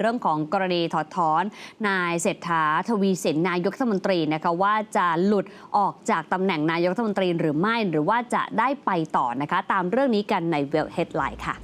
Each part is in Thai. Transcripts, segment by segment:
เรื่องของกรณีถอดถอน นายเศรษฐาทวีสินนายกรัฐมนตรีนะคะว่าจะหลุดออกจากตำแหน่งนายกรัฐมนตรีหรือไม่ หรือว่าจะได้ไปต่อนะคะ ตามเรื่องนี้กันในเวลเฮดไลน์ค่ะ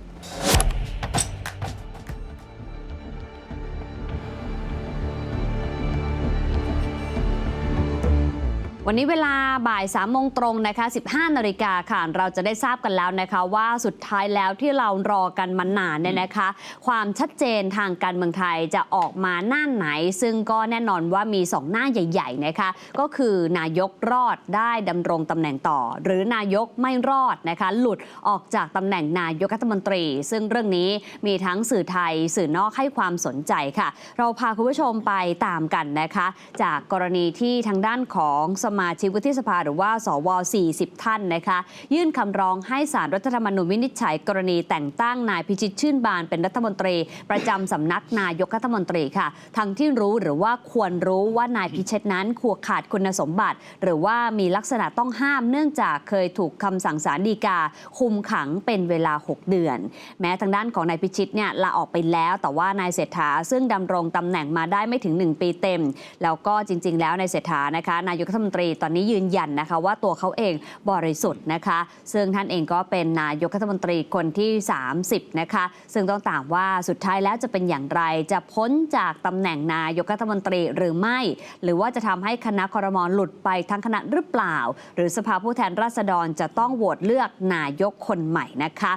วันนี้เวลาบ่าย3ามโมงตรงนะคะ 15 นาฬิกาค่ะ เราจะได้ทราบกันแล้วนะคะ ว่าสุดท้ายแล้วที่เรารอกันมานานเนี่ยนะคะ ความชัดเจนทางการเมืองไทยจะออกมาหน้าไหน ซึ่งก็แน่นอนว่ามี 2 หน้าใหญ่ ๆ นะคะ ก็คือนายกรอดได้ดำรงตำแหน่งต่อ หรือนายกไม่รอดนะคะ หลุดออกจากตำแหน่งนายกรัฐมนตรี ซึ่งเรื่องนี้มีทั้งสื่อไทยสื่อนอกให้ความสนใจค่ะ เราพาคุณผู้ชมไปตามกันนะคะ จากกรณีที่ทางด้านของสมาชิกวุฒิสภาหรือว่า สว 40 ท่านนะคะ ยื่นคำร้องให้สารรัฐธรรมนูญวินิจฉัยกรณีแต่งตั้งนายพิชิตชื่นบานเป็นรัฐมนตรี ประจำสำนักนายกรัฐมนตรีค่ะ ทั้งที่รู้หรือว่าควรรู้ว่านายพิชิตนั้นควขาดคุณสมบัติ หรือว่ามีลักษณะต้องห้ามเนื่องจากเคยถูกคำสั่งศาลฎีกา คุมขังเป็นเวลา 6 เดือน แม้ทางด้านของนายพิชิตเนี่ยลาออกไปแล้วแต่ว่านายเศรษฐาซึ่งดำรงตำแหน่งมาได้ไม่ถึง 1 ปีเต็ม แล้วก็จริง ๆ แล้วนายเศรษฐานะคะนายกรัฐมนตรีตอนนี้ยืนยันนะคะว่าตัวเขาเองบริสุทธิ์นะคะ ซึ่งท่านเองก็เป็นนายกรัฐมนตรีคนที่ 30 นะคะ ซึ่งต้องตามว่าสุดท้ายแล้วจะเป็นอย่างไร จะพ้นจากตำแหน่งนายกรัฐมนตรีหรือไม่ หรือว่าจะทำให้คณะคอรมอหลุดไปทั้งคณะหรือเปล่า หรือสภาผู้แทนราษฎรจะต้องโหวตเลือกนายกคนใหม่นะคะ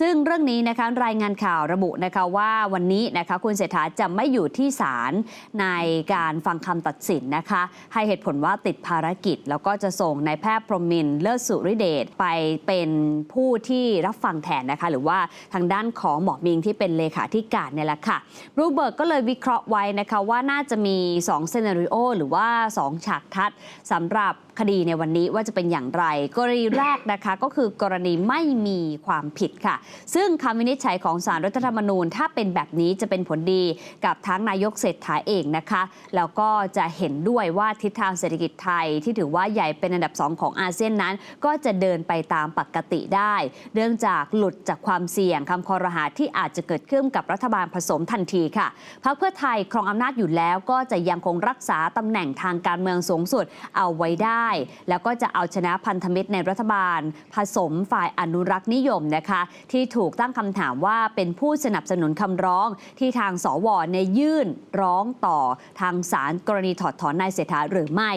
ซึ่งเรื่องนี้นะคะรายงานข่าวระบุนะคะว่าวันนี้นะคะคุณเศรษฐาจะไม่อยู่ที่ศาลในการฟังคำตัดสินนะคะ ให้เหตุผลว่าติดภารกิจ แล้วก็จะส่งนายแพทย์พรหมินเลิศสุริเดชไปเป็นผู้ที่รับฟังแทนนะคะ หรือว่าทางด้านของหมอมิงที่เป็นเลขาธิการเนี่ยแหละค่ะรูเบิร์ตก็เลยวิเคราะห์ไว้นะคะว่าน่าจะมี2เซนาริโอหรือว่า 2 ฉากทัดสำหรับ คดีในวันนี้ว่าจะเป็นอย่างไร กรณีแรกนะคะก็คือกรณีไม่มีความผิดค่ะ ซึ่งคำวินิจฉัยของสารรัฐธรรมนูญ ถ้าเป็นแบบนี้จะเป็นผลดีกับทั้งนายกเศรษฐาเองนะคะ แล้วก็จะเห็นด้วยว่าทิศทางเศรษฐกิจไทยที่ถือว่าใหญ่เป็นอันดับสองของอาเซียนนั้น ก็จะเดินไปตามปกติได้ เนื่องจากหลุดจากความเสี่ยงคำคอรหาที่อาจจะเกิดขึ้นกับรัฐบาลผสมทันทีค่ะพรรคเพื่อไทยครองอำนาจอยู่แล้วก็จะยังคงรักษาตำแหน่งทางการเมืองสูงสุดเอาไว้ได้แล้วก็จะเอาชนะพันธมิตรในรัฐบาล ผสมฝ่ายอนุรักษ์นิยมนะคะ ที่ถูกตั้งคำถามว่าเป็นผู้สนับสนุนคำร้องที่ทางสวในยยื่นร้องต่อทางศาลกรณีถอดถอนนายเศรษฐาหรือไม่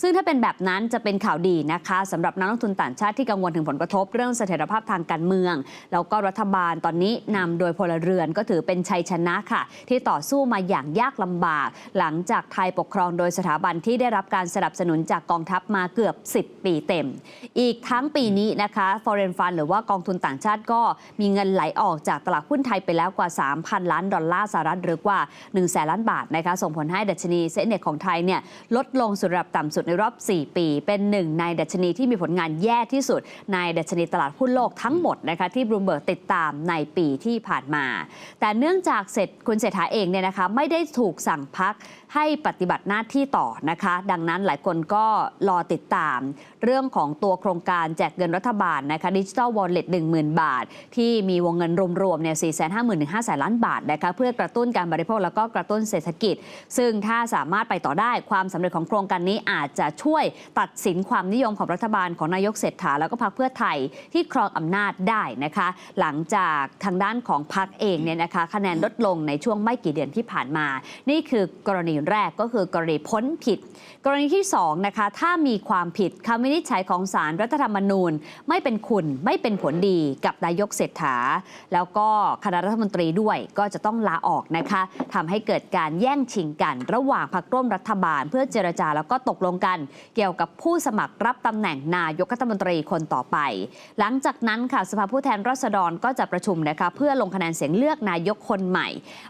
ซึ่งถ้าเป็นแบบนั้นจะเป็นข่าวดีนะคะสำหรับนักลงทุนต่างชาติที่กังวลถึงผลกระทบเรื่องเสถียรภาพทางการเมือง แล้วก็รัฐบาลตอนนี้นำโดยพลเรือนก็ถือเป็นชัยชนะค่ะ ที่ต่อสู้มาอย่างยากลำบาก หลังจากไทยปกครองโดยสถาบันที่ได้รับการสนับสนุนจากกองทัพมาเกือบ 10 ปีเต็ม อีกทั้งปีนี้นะคะ foreign fund หรือว่ากองทุนต่างชาติก็มีเงินไหลออกจากตลาดหุ้นไทยไปแล้วกว่า 3,000 ล้านดอลลาร์สหรัฐหรือกว่า1แสนล้านบาทนะคะส่งผลให้ดัชนีเซ็นเน็ตของไทยเนี่ยลดลงสู่ระดับต่ำสุดในรอบ 4 ปี เป็นหนึ่งในดัชนีที่มีผลงานแย่ที่สุด ในดัชนีตลาดหุ้นโลกทั้งหมดนะคะที่บรูเบิร์กติดตามในปีที่ผ่านมา แต่เนื่องจากเสร็จคุณเศรษฐาเองเนี่ยนะคะไม่ได้ถูกสั่งพักให้ปฏิบัติหน้าที่ต่อนะคะ ดังนั้นหลายคนก็รอติดตาม เรื่องของตัวโครงการแจกเงินรัฐบาลนะคะดิจิทัลวอลเล็ต10,000บาท ที่มีวงเงินรวมๆเนี่ย450,000ถึง500,000ล้านบาทนะคะเพื่อกระตุ้นการบริโภคแล้วก็กระตุ้นเศรษฐกิจ ซึ่งถ้าสามารถไปต่อได้ความสำเร็จของโครงการนี้อาจจะช่วยตัดสินความนิยมของรัฐบาลของนายกเศรษฐาแล้วก็พรรคเพื่อไทยที่ครองอำนาจได้นะคะ หลังจากทางด้านของพรรคเองเนี่ยนะคะคะแนนลดลงในช่วงไม่กี่เดือนที่ผ่านมา นี่คือกรณีแรกก็คือกรณีพ้นผิด กรณีที่2นะคะถ้ามีความผิดคำวินิจฉัยของศาลรัฐธรรมนูญ ไม่เป็นคุณไม่เป็นผลดีกับนายกเศรษฐา แล้วก็คณะรัฐมนตรีด้วยก็จะต้องลาออกนะคะทำให้เกิดการแย่งชิงกันระหว่างพรรคร่วมรัฐบาล เพื่อเจรจาแล้วก็ตกลงกัน เกี่ยวกับผู้สมัครรับตำแหน่งนายกรัฐมนตรีคนต่อไป หลังจากนั้นค่ะสภาผู้แทนราษฎรก็จะประชุมนะคะเพื่อลงคะแนนเสียงเลือกนายกคนใหม่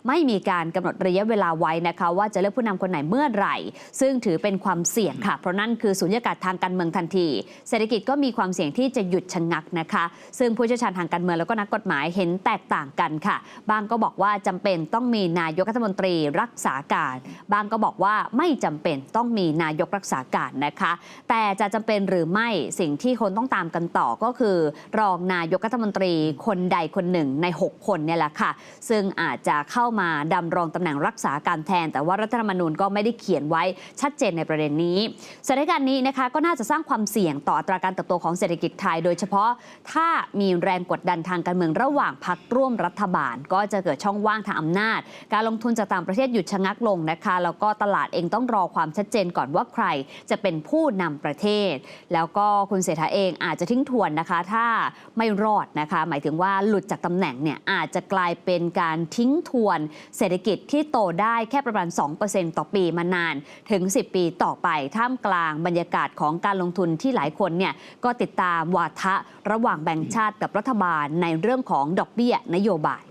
ไม่มีการกำหนดระยะเวลาไว้นะคะ ว่าจะเลือกผู้นำคนไหนเมื่อไหร่ ซึ่งถือเป็นความเสี่ยงค่ะ เพราะนั่นคือสุญญากาศทางการเมืองทันที เศรษฐกิจก็มีความเสี่ยงที่จะหยุดชะงักนะคะ ซึ่งผู้เชี่ยวชาญทางการเมืองแล้วก็นักกฎหมายเห็นแตกต่างกันค่ะ บางก็บอกว่าจำเป็นต้องมีนายกรัฐมนตรีรักษาการ บางก็บอกว่าไม่จำเป็นต้องมีนายกรักษาการนะคะ แต่จะจำเป็นหรือไม่สิ่งที่คนต้องตามกันต่อก็คือ รองนายกรัฐมนตรีคนใดคนหนึ่งใน 6 คนเนี่ยแหละค่ะ ซึ่งอาจจะเข้ามาดำรงตำแหน่งรักษาการแทน แต่ว่ารัฐธรรมนูญก็ไม่ได้เขียนไว้ชัดเจนในประเด็นนี้สถานการณ์นี้นะคะก็น่าจะสร้างความเสี่ยงต่ออัตราการเติบโตของเศรษฐกิจไทย โดยเฉพาะถ้ามีแรงกดดันทางการเมืองระหว่างพรรคร่วมรัฐบาล ก็จะเกิดช่องว่างทางอำนาจ การลงทุนจากต่างประเทศหยุดชะงักลงนะคะแล้วก็ตลาดเองต้องรอความชัดเจนก่อนว่าใครจะเป็นผู้นำประเทศ แล้วก็คุณเศรษฐาเองอาจจะทิ้งทวนนะคะ ถ้าไม่รอดนะคะ หมายถึงว่าหลุดจากตำแหน่งเนี่ยอาจจะกลายเป็นการทิ้งทวนเศรษฐกิจที่โตได้แค่ประมาณ 2%ต่อปีมานานถึง 10 ปีต่อไปท่ามกลางบรรยากาศของการลงทุนที่หลายคนเนี่ยก็ติดตามวาทะระหว่างแบงก์ชาติกับรัฐบาลในเรื่องของดอกเบี้ยนโยบาย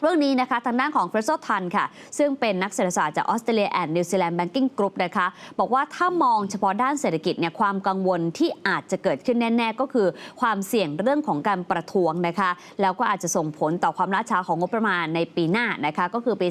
เรื่องนี้นะคะทางด้านของคริสโตทันค่ะ ซึ่งเป็นนักเศรษฐศาสตร์จากออสเตรเลียแอนด์นิวซีแลนด์แบงกิ้งกรุ๊ปนะคะ บอกว่าถ้ามองเฉพาะด้านเศรษฐกิจเนี่ยความกังวลที่อาจจะเกิดขึ้นแน่ ๆ ก็คือความเสี่ยงเรื่องของการประท้วงนะคะ แล้วก็อาจจะส่งผลต่อความล่าช้าของงบประมาณในปีหน้านะคะ ก็คือปี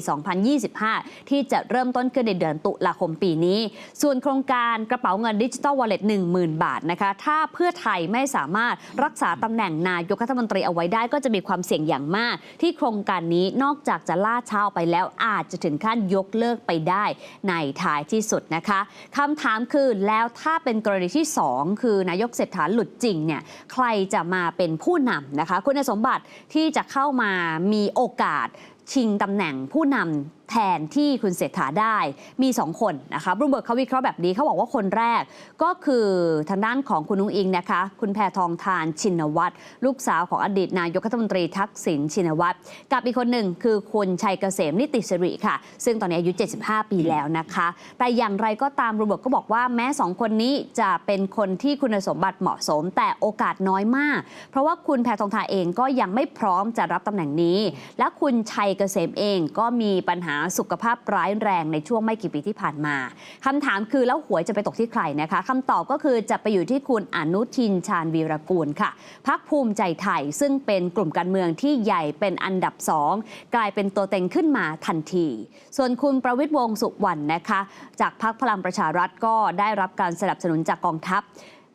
2025 ที่จะเริ่มต้นขึ้นในเดือนตุลาคมปีนี้ ส่วนโครงการกระเป๋าเงินดิจิ t a ลวอลเล็ต10,000 บาทนะคะถ้าเพื่อไทยไม่สามารถรักษาตำแหน่งนายกรัฐมนตรีเอาไว้ได้ก็จะมีความเสี่ยงอย่างมากที่โครงการนี้นอกจากจะล่าช้าออกไปแล้วอาจจะถึงขั้นยกเลิกไปได้ในท้ายที่สุดนะคะคำถามคือแล้วถ้าเป็นกรณีที่ 2 คือนายกเศรษฐาหลุดจริงเนี่ยใครจะมาเป็นผู้นำนะคะ คุณสมบัติที่จะเข้ามามีโอกาสชิงตำแหน่งผู้นำ แทนที่คุณเศรษฐาได้มี 2 คนนะคะบรูเบิร์กเขาวิเคราะห์แบบนี้เขาบอกว่าคนแรกก็คือทางด้านของคุณนุ้งอิงนะคะ คุณแพทองทานชินวัตรลูกสาวของอดีตนายกรัฐมนตรีทักษิณชินวัตรกับอีกคนหนึ่งคือคุณชัยเกษมนิติสิริค่ะ ซึ่งตอนนี้อายุ 75 ปีแล้วนะคะ แต่อย่างไรก็ตามรูเบิร์กก็บอกว่าแม้สองคนนี้จะเป็นคนที่คุณสมบัติเหมาะสม แต่โอกาสน้อยมาก เพราะว่าคุณแพทองทานเองก็ยังไม่พร้อมจะรับตำแหน่งนี้ และคุณชัยเกษมเองก็มีปัญหาสุขภาพร้ายแรงในช่วงไม่กี่ปีที่ผ่านมาคำถามคือแล้วหวยจะไปตกที่ใครนะคะคำตอบก็คือจะไปอยู่ที่คุณอนุทินชาญวีรกูลค่ะพักภูมิใจไทยซึ่งเป็นกลุ่มการเมืองที่ใหญ่เป็นอันดับสองกลายเป็นตัวเต็งขึ้นมาทันที ส่วนคุณประวิตรวงสุวรรณนะคะ จากพักพลังประชารัฐก็ได้รับการสนับสนุนจากกองทัพ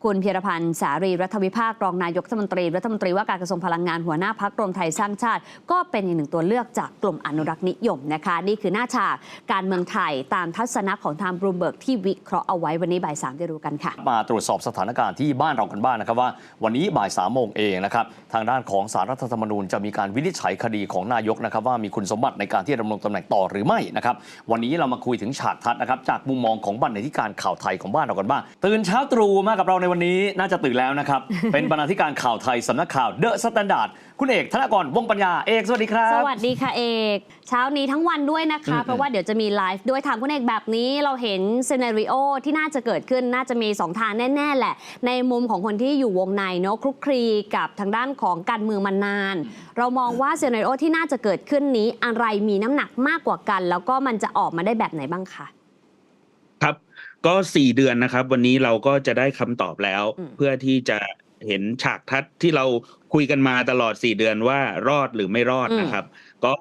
คุณเพียรพันธ์สารีรัฐวิภาครองนายกรัฐมนตรีรัฐมนตรีว่าการกระทรวงพลังงานหัวหน้าพักรวมไทยสร้างชาติ ก็เป็นอีกหนึ่งตัวเลือกจากกลุ่มอนุรักษ์นิยมนะคะ นี่คือหน้าฉากการเมืองไทยตามทัศนะของทางบรูเบิร์กที่วิเคราะห์เอาไว้วันนี้บ่ายสามได้รู้กันค่ะ มาตรวจสอบสถานการณ์ที่บ้านเรากันบ้างนะครับว่า วันนี้บ่ายสามโมงเองนะครับทางด้านของสารรัฐธรรมนูญจะมีการวินิจฉัยคดีของนายกนะครับว่ามีคุณสมบัติในการที่ดำรงตำแหน่งต่อหรือไม่นะครับวันนี้เรามาคุยถึงฉากทัศน์นะครับจากมุมมองของบรรณาธิการข่าวไทยของบ้านเรากันบ้างตื่นเช้าตรู่มากับเราในวันนี้น่าจะตื่นแล้วนะครับ เป็นบรรณาธิการข่าวไทยสำนักข่าวเดอะสแตนดาร์ดคุณเอกธนกรวงศ์ปัญญาเอกสวัสดีครับ สวัสดีค่ะเอก เช้านี้ทั้งวันด้วยนะคะอืมเพราะว่าเดี๋ยวจะมีไลฟ์ด้วยถามคุณเอกแบบนี้เราเห็นซีนารีโอที่น่าจะเกิดขึ้นน่าจะมี 2 ทางแน่ ๆ แหละ ในมุมของคนที่อยู่วงในเนาะคลุกคลีกับทางด้านของการเมืองมานาน เรามองว่าซีนารีโอที่น่าจะเกิดขึ้นนี้อะไรมีน้ำหนักมากกว่ากัน แล้วก็มันจะออกมาได้แบบไหนบ้างคะครับ ก็สี่เดือนนะครับ วันนี้เราก็จะได้คำตอบแล้วอืมเพื่อที่จะเห็นฉากทัศน์ที่เราคุยกันมาตลอดสี่เดือนว่ารอดหรือไม่รอดนะครับ ก็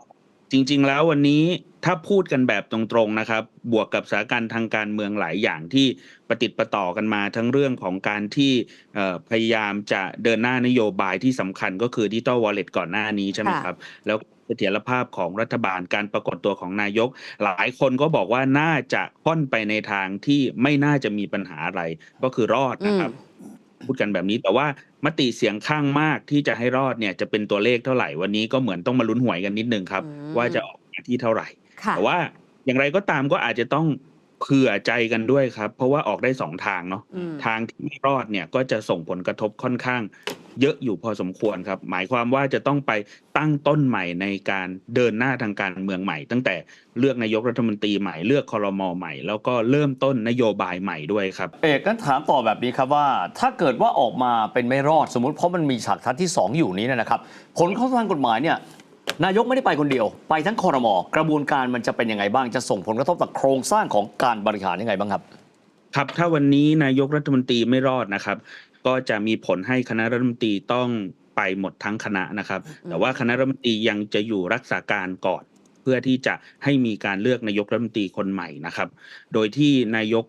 จริง ๆ แล้ววันนี้ถ้าพูดกันแบบตรงๆนะครับ บวกกับสถานการณ์ทางการเมืองหลายอย่างที่ประติดประต่อกันมาทั้งเรื่องของการที่เอ่อพยายามจะเดินหน้านโยบายที่สำคัญก็คือดิจิตอลวอลเล็ตก่อนหน้านี้ใช่ไหมค่ะครับ แล้ว เสถียรภาพของรัฐบาลการปรากฏตัวของนายก หลายคนก็บอกว่าน่าจะค่อนไปในทางที่ไม่น่าจะมีปัญหาอะไรก็คือรอดนะครับ พูดกันแบบนี้แต่ว่ามติเสียงข้างมากที่จะให้รอดเนี่ยจะเป็นตัวเลขเท่าไหร่วันนี้ก็เหมือนต้องมาลุ้นหวยกันนิดนึงครับอืมว่าจะออกมาที่เท่าไหร่ค่ะแต่ว่าอย่างไรก็ตามก็อาจจะต้องเผื่อใจกันด้วยครับ เพราะว่าออกได้สองทางเนาะอืมทางที่ไม่รอดเนี่ยก็จะส่งผลกระทบค่อนข้าง เยอะอยู่พอสมควรครับ หมายความว่าจะต้องไปตั้งต้นใหม่ในการเดินหน้าทางการเมืองใหม่ ตั้งแต่เลือกนายกรัฐมนตรีใหม่เลือกคอรมอใหม่ แล้วก็เริ่มต้นนโยบายใหม่ด้วยครับ เอกกันถามต่อแบบนี้ครับว่า ถ้าเกิดว่าออกมาเป็นไม่รอดสมมติเพราะมันมีฉากทัศน์ที่ 2 อยู่นี้เนยนะครับผลเข้าทางกฎหมายเนี่ยนายกไม่ได้ไปคนเดียว ไปทั้งคอรมอกระบวนการมันจะเป็นยังไงบ้างจะส่งผลกระทบต่อโครงสร้างของการบริหารยังไงบ้างครับครับถ้าวันนี้นายกรัฐมนตรีไม่รอดนะครับ ก็จะมีผลให้คณะรัฐมนตรีต้องไปหมดทั้งคณะนะครับอืมแต่ว่าคณะรัฐมนตรียังจะอยู่รักษาการก่อน เพื่อที่จะให้มีการเลือกนายกรัฐมนตรีคนใหม่นะครับ โดยที่นายก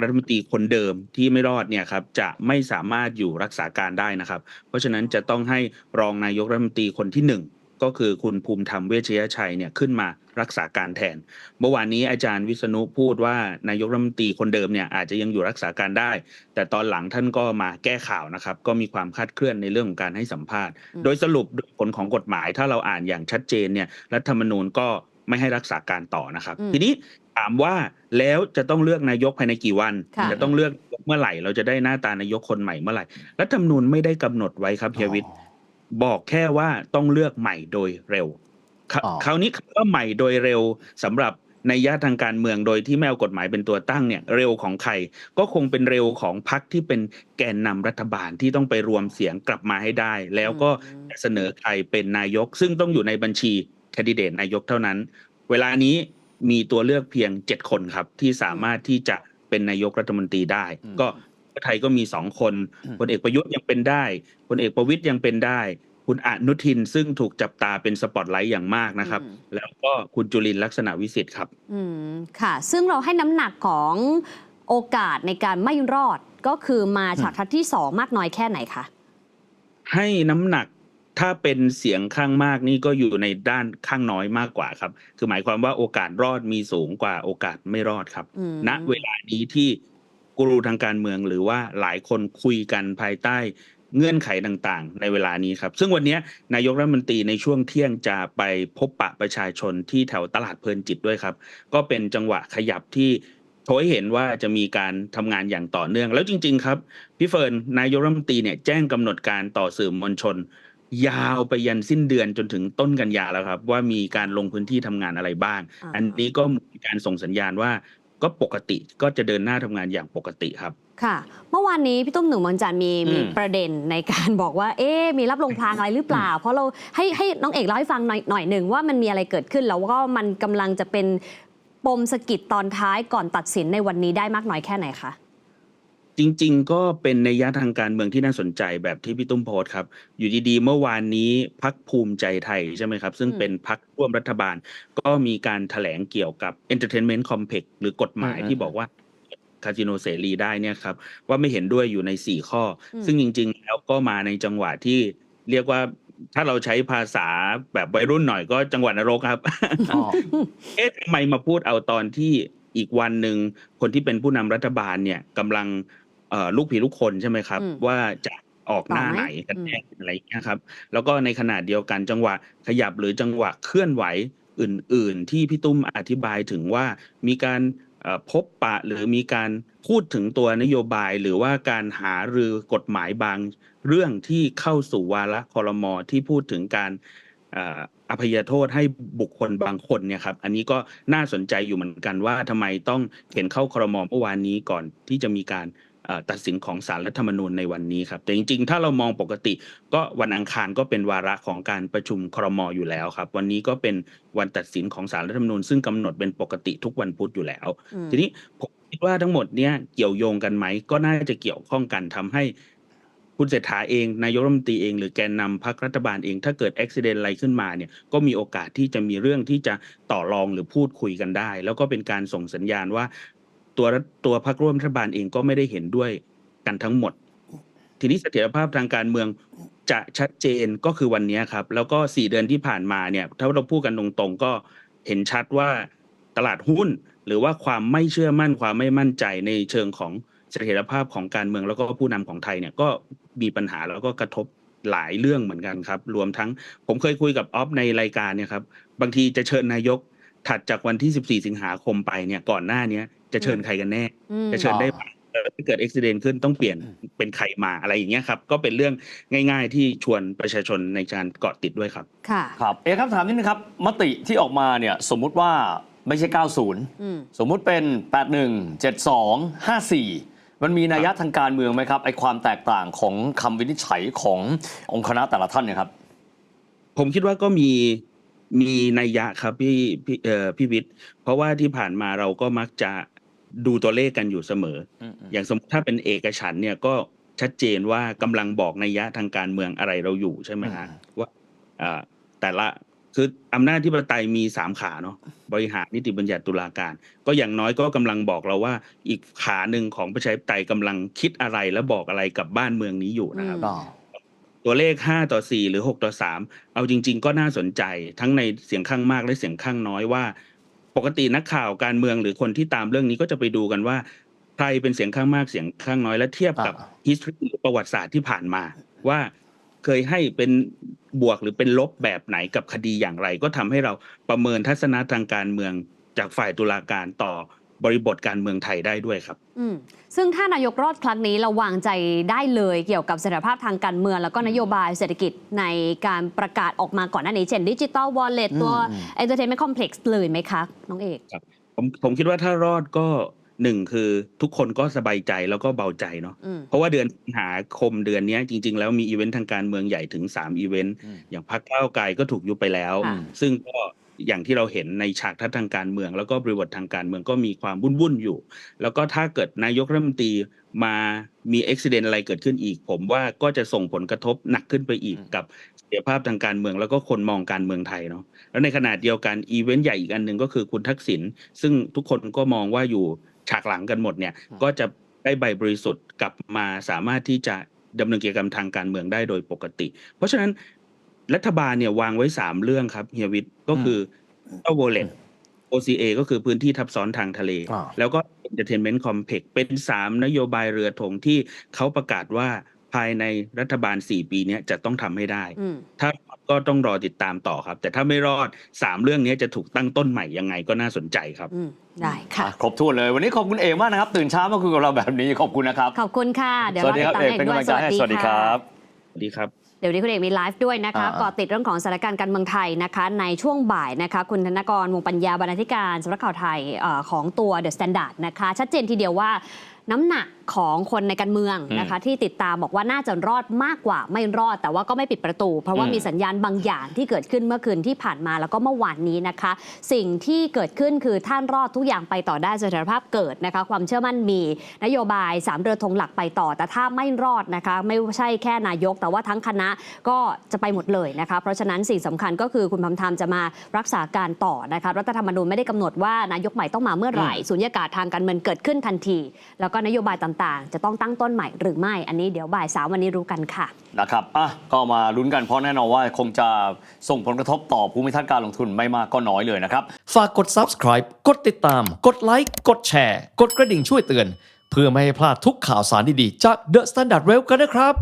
รัฐมนตรีคนเดิมที่ไม่รอดเนี่ยครับจะไม่สามารถอยู่รักษาการได้นะครับ เพราะฉะนั้นจะต้องให้รองนายกรัฐมนตรีคนที่หนึ่ง ก็คือคุณภูมิธรรมเวชยชัยเนี่ยขึ้นมารักษาการแทน เมื่อวานนี้อาจารย์วิษณุพูดว่านายกรัฐมนตรีคนเดิมเนี่ยอาจจะยังอยู่รักษาการได้ แต่ตอนหลังท่านก็มาแก้ข่าวนะครับ ก็มีความคลาดเคลื่อนในเรื่องของการให้สัมภาษณ์อืมโดยสรุปโดยผลของกฎหมายถ้าเราอ่านอย่างชัดเจนเนี่ยรัฐธรรมนูญก็ไม่ให้รักษาการต่อนะครับอืมทีนี้ถามว่าแล้วจะต้องเลือกนายกภายในกี่วันค่ะจะต้องเลือกเมื่อไหร่ เราจะได้หน้าตานายกคนใหม่เมื่อไหร่รัฐธรรมนูญไม่ได้กำหนดไว้ครับเฮียวิทย์ บอกแค่ว่าต้องเลือกใหม่โดยเร็ว ครอ๋อคราวนี้คำว่าใหม่โดยเร็วสำหรับในยยะทางการเมืองโดยที่ไม่เอากฎหมายเป็นตัวตั้งเนี่ยเร็วของใครก็คงเป็นเร็วของพรรคที่เป็นแกนนำรัฐบาลที่ต้องไปรวมเสียงกลับมาให้ได้ แล้วก็อืมเสนอใครเป็นนายก ซึ่งต้องอยู่ในบัญชีแคนดิเดตนายกเท่านั้น เวลานี้มีตัวเลือกเพียงเจ็ดคนครับที่สามารถที่จะเป็นนายกรัฐมนตรีได้อืมก็เพื่ อไทยก็มีสองคนอืมพลเอกประยุทธ์ยังเป็นได้พลเอกประวิตยยังเป็นได้ คุณอนุทินซึ่งถูกจับตาเป็นสปอตไลท์อย่างมากนะครับอืมแล้วก็คุณจุลินทร์ลักษณะวิสิทธิ์ครับ อืมค่ะ ซึ่งเราให้น้ำหนักของโอกาสในการไม่รอดก็คือมาฉากทัศน์ที่สองมากน้อยแค่ไหนคะให้น้ำหนักถ้าเป็นเสียงข้างมากนี่ก็อยู่ในด้านข้างน้อยมากกว่าครับ คือหมายความว่าโอกาสรอดมีสูงกว่าโอกาสไม่รอดครับอืมณเวลานี้ที่ กูรูทางการเมืองหรือว่าหลายคนคุยกันภายใต้เงื่อนไขต่างๆ ในเวลานี้ครับ ซึ่งวันนี้นายกรัฐมนตรีในช่วงเที่ยงจะไปพบปะประชาชนที่แถวตลาดเพลินจิตด้วยครับ ก็เป็นจังหวะขยับที่โชว์ให้เห็นว่าจะมีการทำงานอย่างต่อเนื่อง แล้วจริง ๆ ครับพี่เฟิร์นนายกรัฐมนตรีเนี่ยแจ้งกำหนดการต่อสื่อมวลชน ยาวไปยันสิ้นเดือนจนถึงต้นกันยาแล้วครับ ว่ามีการลงพื้นที่ทำงานอะไรบ้างอ่าอันนี้ก็มีการส่งสัญญาณว่า ก็ปกติก็จะเดินหน้าทำงานอย่างปกติครับ ค่ะ เมื่อวานนี้พี่ตุ้มหนึ่งเมืองจันทร์มีอืมมีประเด็นในการบอกว่า เอ๊ะมีรับลงพรางอะไรหรือเปล่า เพราะเราให้ให้น้องเอกเล่าให้ฟังหน่อยหน่อยหนึ่งว่ามันมีอะไรเกิดขึ้น แล้วก็มันกำลังจะเป็นปมสะกิดตอนท้ายก่อนตัดสินในวันนี้ได้มากน้อยแค่ไหนคะ จริง ๆ ก็เป็นในยยะทางการเมืองที่น่าสนใจแบบที่พี่ตุ้มโพสต์ครับ อยู่ดีๆ เมื่อวานนี้พักภูมิใจไทยใช่ไหมครับ ซึ่งอืมเป็นพักร่วมรัฐบาล ก็มีการแถลงเกี่ยวกับ Entertainment Complex หรือกฎหมายอืมที่บอกว่าคาสิโนเสรีได้เนี่ยครับ ว่าไม่เห็นด้วยอยู่ใน 4 ข้ออมซึ่งจริง ๆ แล้วก็มาในจังหวะที่เรียกว่าถ้าเราใช้ภาษาแบบวัยรุ่นหน่อยก็จังหวัดนรกครับอ๋อเอ๊ะทำไมมาพูดเอาตอนที่อีกวันหนึ่งคนที่เป็นผู้นำรัฐบาลเนี่ยกำลังเอ่อ ลูกผีลูกคนใช่ไหมครับอืมว่าจะออกหน้าต่อไหมไหนกันแน่อะไรอย่างเงี้ยครับแล้วก็ในขณะเดียวกันจังหวะขยับหรือจังหวะเคลื่อนไหวอื่น ๆ ที่พี่ตุ้มอธิบายถึงว่ามีการเอ่อพบปะหรือมีการพูดถึงตัวนโยบายหรือว่าการหารือกฎหมายบางเรื่องที่เข้าสู่วาระคอรมอที่พูดถึงการเอ่ออภัยโทษให้บุคคลบางคนเนี่ยครับ อันนี้ก็น่าสนใจอยู่เหมือนกันว่าทำไมต้องเห็นเข้าคอรมอเมื่อวานนี้ก่อนที่จะมีการเอ่อ ตัดสินของสารรัฐธรรมนูญในวันนี้ครับ แต่จริงๆ ถ้าเรามองปกติ ก็วันอังคารก็เป็นวาระของการประชุมครมอยู่แล้วครับ วันนี้ก็เป็นวันตัดสินของสารรัฐธรรมนูญซึ่งกำหนดเป็นปกติทุกวันพุธอยู่แล้วอืมทีนี้ผมคิดว่าทั้งหมดเนี้ยเกี่ยวโยงกันไหมก็น่าจะเกี่ยวข้องกันทำให้คุณเศรษฐาเองนายกรัฐมนตรีเองหรือแกนนำพรรครัฐบาลเองถ้าเกิดอุบิเหตุอะไรขึ้นมาเนี่ยก็มีโอกาสที่จะมีเรื่องที่จะต่อรองหรือพูดคุยกันได้ แล้วก็เป็นการส่งสัญญาณว่า ตัวตัวพรรคร่วมรัฐบาลเองก็ไม่ได้เห็นด้วยกันทั้งหมด ทีนี้เสถียรภาพทางการเมืองจะชัดเจนก็คือวันนี้ครับ แล้วก็สี่เดือนที่ผ่านมาเนี่ยถ้าเราพูดกันตรงๆก็เห็นชัดว่าตลาดหุ้น หรือว่าความไม่เชื่อมั่นความไม่มั่นใจในเชิงของเสถียรภาพของการเมืองแล้วก็ผู้นำของไทยเนี่ยก็มีปัญหาแล้วก็กระทบหลายเรื่องเหมือนกันครับ รวมทั้งผมเคยคุยกับออฟในรายการเนี่ยครับบางทีจะเชิญนายกถัดจากวันที่ 14 สิงหาคมไปเนี่ยก่อนหน้าเนี้ จะเชิญใครกันแน่อืมจะเชิญได้ไหมเอ่อถ้าเกิดอุบิเหตุขึ้นต้องเปลี่ยนเป็นใครมาอะไรอย่างเงี้ยครับก็เป็นเรื่องง่าย ๆ ที่ชวนประชาชนในการเกาะติดด้วยครับค่ะครับเอะครับถามนิดนึงครับมติที่ออกมาเนี่ยสมมุติว่าไม่ใช่ 90อืมสมมุติเป็น 81 72 54 มันมีนัยยะทางการเมืองไหมครับไอความแตกต่างของคำวินิจฉัยขององค์คณะแต่ละท่านเนี่ยครับ ผมคิดว่าก็มีมีนัยยะครับพี่พี่เอ่อพี่วิทย์เพราะว่าที่ผ่านมาเราก็มักจะ ดูตัวเลขกันอยู่เสมออืมอืมอย่างสมมติถ้าเป็นเอกฉันท์เนี่ยก็ชัดเจนว่ากำลังบอกนัยยะทางการเมืองอะไรเราอยู่ใช่ไหมฮะว่าอ่าแต่ละคืออำนาจที่ปไตยมีสามขาเนาะบริหารนิติบัญญัติตุลาการ ก็อย่างน้อยก็กำลังบอกเราว่า อีกขาหนึ่งของประชาธิปไตยกำลังคิดอะไรและบอกอะไรกับบ้านเมืองนี้อยู่นะครับอืมก็ตัวเลข5ต่อ4หรือ6ต่อ3เอาจริง ๆ ก็น่าสนใจทั้งในเสียงข้างมากและเสียงข้างน้อยว่า ปกตินักข่าวการเมืองหรือคนที่ตามเรื่องนี้ก็จะไปดูกันว่า ใครเป็นเสียงข้างมากเสียงข้างน้อยและเทียบกับอ่า history หรือประวัติศาสตร์ที่ผ่านมาว่าเคยให้เป็นบวกหรือเป็นลบแบบไหนกับคดีอย่างไร ก็ทำให้เราประเมินทัศนะทางการเมืองจากฝ่ายตุลาการต่อ บริบทการเมืองไทยได้ด้วยครับ อืมซึ่งถ้านายกรอดครั้งนี้เราวางใจได้เลยเกี่ยวกับสถานภาพทางการเมือง แล้วก็นโยบายเศรษฐกิจในการประกาศออกมาก่อนหน้านี้เช่นดิจิ t a ลวอลเล็ตตัวอืม Entertainment Complex เลยไหมคะ น้องเอกผมผมคิดว่าถ้ารอดก็หนึ่งคือทุกคนก็สบายใจแล้วก็เบาใจเนาะอืมเพราะว่าเดือนสิงหาคมเดือนเนี้ยจริง ๆ แล้วมีอีเวนต์ทางการเมืองใหญ่ถึง3อีเวนต์อืมอย่างพรรคก้าวไกลก็ถูกยุบไปแล้วค่ะซึ่งก็ อย่างที่เราเห็นในฉากทัศน์ทางการเมือง แล้วก็บริบททางการเมืองก็มีความวุ่นๆอยู่ แล้วก็ถ้าเกิดนายกรัฐมนตรีมามีอุบิเหตุอะไรเกิดขึ้นอีก ผมว่าก็จะส่งผลกระทบหนักขึ้นไปอีกอืมกับเสถียรภาพทางการเมือง แล้วก็คนมองการเมืองไทยเนาะแล้วในขณะเดียวกันอีเวนต์ใหญ่อีกอันหนึ่งก็คือคุณทักษิณซึ่งทุกคนก็มองว่าอยู่ฉากหลังกันหมดเนี่ยก็จะได้ใบบริสุทธิ์กลับมาสามารถที่จะดำเนินกิจกรรมทางการเมืองได้โดยปกติ เพราะฉะนั้น รัฐบาลเนี่ยวางไว้สามเรื่องครับเฮียวิทย์ก็คือเอาโวเลต OCA ก็คือพื้นที่ทับซ้อนทางทะเลอ่าแล้วก็ Entertainment Complex เป็นสามนโยบายเรือธงที่เขาประกาศว่าภายในรัฐบาล 4 ปีเนี้ยจะต้องทำให้ได้อืมถ้าก็ต้องรอติดตามต่อครับ แต่ถ้าไม่รอด 3 เรื่องนี้จะถูกตั้งต้นใหม่ยังไงก็น่าสนใจครับอืมได้ค่ะอะ ครบถ้วนเลย วันนี้ขอบคุณเอกมากนะครับ ตื่นเช้ามาคุยกับเราแบบนี้ขอบคุณนะครับ ขอบคุณค่ะ เดี๋ยวสวัเราสดีติคดรับตามเอกเอกเป็นด้วกำยลังใจให้สวัสดีครับสวัสดีครับ เดี๋ยววันนี้คุณเอกมีไลฟ์ด้วยนะคะอ่าก่อติดเรื่องของสถานการณ์การเมืองไทยนะคะ ในช่วงบ่ายนะคะ คุณธนกรวงปัญญาบรรณาธิการสำนักข่าวไทยเออของตัวเดอะสแตนดาร์ดนะคะ ชัดเจนทีเดียวว่า น้ำหนักของคนในการเมืองนะคะ ที่ติดตามบอกว่าน่าจะรอดมากกว่าไม่รอด แต่ว่าก็ไม่ปิดประตู เพราะว่าอืมมีสัญญาณบางอย่างที่เกิดขึ้นเมื่อคืนที่ผ่านมาแล้วก็เมื่อวานนี้นะคะ สิ่งที่เกิดขึ้นคือท่านรอดทุกอย่างไปต่อได้เสถียรภาพเกิดนะคะ ความเชื่อมั่นมีนโยบายสามเรือธงหลักไปต่อ แต่ถ้าไม่รอดนะคะ ไม่ใช่แค่นายก แต่ว่าทั้งคณะก็จะไปหมดเลยนะคะ เพราะฉะนั้นสิ่งสำคัญก็คือคุณพำธรรมจะมารักษาการต่อนะคะรัฐธรรมนูญไม่ได้กำหนดว่านายกใหม่ต้องมาเมื่อไหร่สุญญากาศทางการเมืองเกิดขึ้นทันที แล้วก็นโยบายต่างๆ จะต้องตั้งต้นใหม่หรือไม่ อันนี้เดี๋ยวบ่ายสามวันนี้รู้กันค่ะ นะครับอะก็มาลุ้นกันเพราะแน่นอนว่าคงจะส่งผลกระทบต่อภูมิทัศน์การลงทุนไม่มากก็น้อยเลยนะครับ ฝากกด subscribe กดติดตาม กดไลค์ กดแชร์ กดกระดิ่งช่วยเตือน เพื่อไม่ให้พลาดทุกข่าวสารดีๆ จาก The Standard Rail กันนะครับ